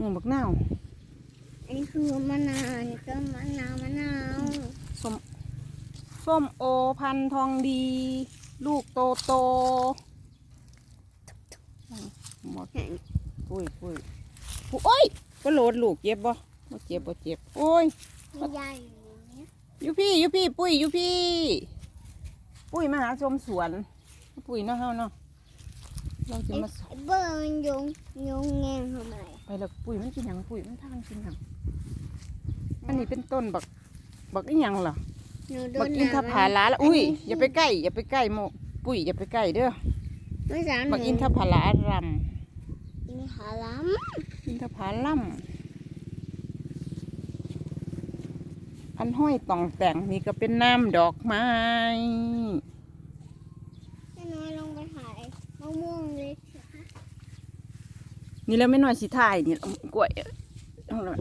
หมูบักนาวอันนี้คือมะนาวอันนี้ก็มะนาวมะนาวส้มส้มโอพันธุ์ทองดี ลูกโตโตหมดปุ้ยปุ้ยปุ้ยโอ้ยก็โหลดลูกเจ็บบ่บ่เจ็บบ่เจ็บโอ้ยมีใหญ่อย่างเงี้ยอยู่พี่อยู่พี่ ปุ้ยอยู่พี่ ปุ้ยมาหาชมสวน ปุ้ยเนาะเฮาเนาะ เราจะไอ้มาสไอ้เบอร์มันยงยงแงงทำไมไปแล้วปุ้ยมันกินหยังปุ้ยมันทางกินหยังอันนี้เป็นต้นบักบักอีหยังล่ะหนูโดบักนอินทผาลาละอุ้ยอย่าไปใกล้อย่าไปใกล้โมปุ้ยอย่าไปใกล้เด้อไม่สาวหนูบักอินทผาลารำอินทผลัมอินทผาลัมอันห้อยต่องแต่งนี่ก็เป็นน้ำดอกไม้ แม่น้อยลงไปถ่ายมะม่วงเล็กสิคะ นี่แล้วไม่น้อยสิถ่ายนี่กล้วยเอาละ